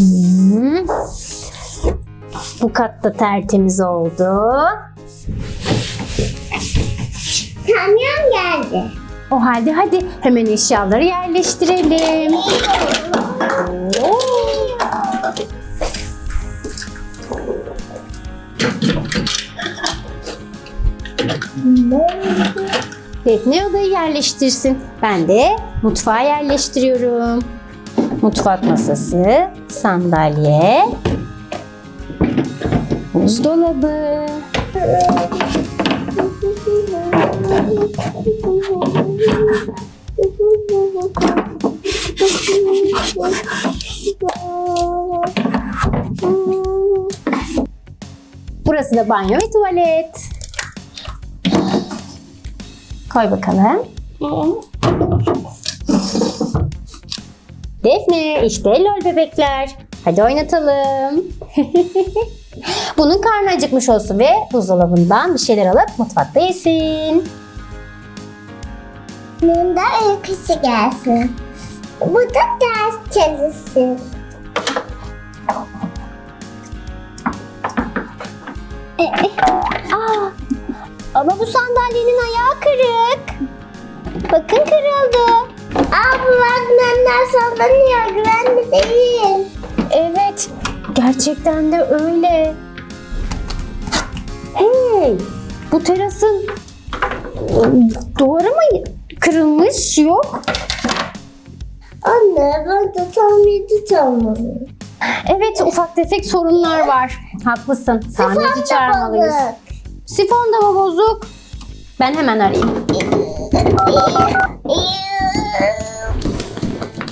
Hmm. Bu kat da tertemiz oldu. Kamyon geldi. O halde hadi hemen eşyaları yerleştirelim. Defne odayı yerleştirsin. Ben de mutfağa yerleştiriyorum. Mutfak masası, sandalye, buzdolabı. Burası da banyo ve tuvalet. Koy bakalım. Defne işte lol bebekler. Hadi oynatalım. Bunun karnı acıkmış olsun ve buzdolabından bir şeyler alıp mutfakta yesin. Bunda uykusu gelsin. Bu da ders çalışsın. E, Aa, ama bu sandalyenin ayağı kırık. Bakın kırıldı. Aa bu vagnenler sallanıyor. Güvenli değil. Evet, gerçekten de öyle. Hey, bu terasın duvarı mı kırılmış? Yok. Anne ben de tamirci çalmalıyım. Evet, ufak tefek sorunlar var. Haklısın. Tamirci çağırmalıyız. Sifon da mı bozuk? Ben hemen arayayım.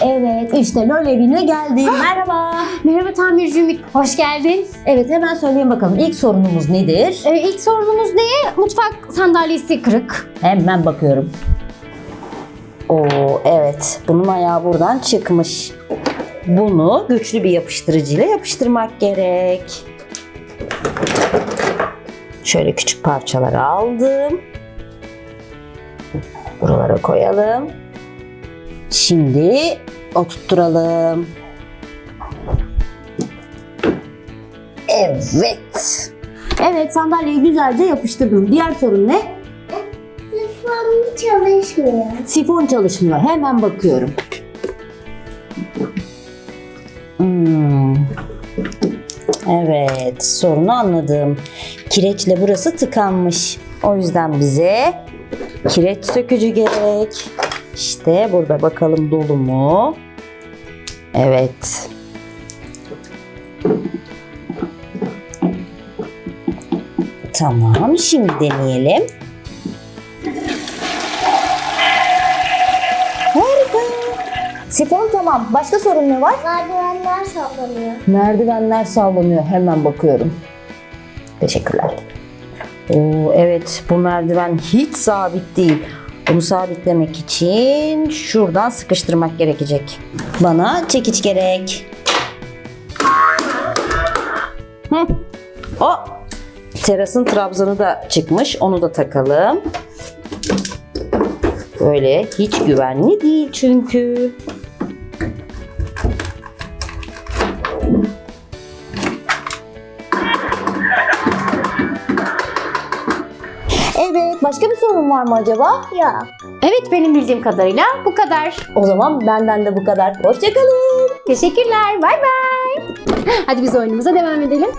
Evet işte LOL evine geldim. Merhaba. Merhaba tamirci Ümit, hoş geldin. Evet hemen söyleyin bakalım ilk sorunumuz nedir? Ee, ilk sorunumuz ne? Mutfak sandalyesi kırık. Hemen bakıyorum. Oo evet bunun ayağı buradan çıkmış. Bunu güçlü bir yapıştırıcıyla yapıştırmak gerek. Şöyle küçük parçaları aldım. Buralara koyalım. Şimdi oturtturalım. Evet. Evet sandalyeyi güzelce yapıştırdım. Diğer sorun ne? Sifon çalışmıyor. Sifon çalışmıyor. Hemen bakıyorum. Hmm. Evet, sorunu anladım. Kireçle burası tıkanmış. O yüzden bize kireç sökücü gerek. İşte burada bakalım dolu mu? Evet. Tamam, şimdi deneyelim. Harika. Sifon tamam. Başka sorun ne var? Merdivenler sallanıyor. Merdivenler sallanıyor. Hemen bakıyorum. Teşekkürler. Oo, evet bu merdiven hiç sabit değil. Bunu sabitlemek için şuradan sıkıştırmak gerekecek. Bana çekiç gerek. Hı. O terasın trabzanı da çıkmış. Onu da takalım. Böyle hiç güvenli değil çünkü. Evet, başka bir sorun var mı acaba? Yok. Evet, benim bildiğim kadarıyla bu kadar. O zaman benden de bu kadar. Hoşçakalın. Teşekkürler, bay bay. Hadi biz oyunumuza devam edelim.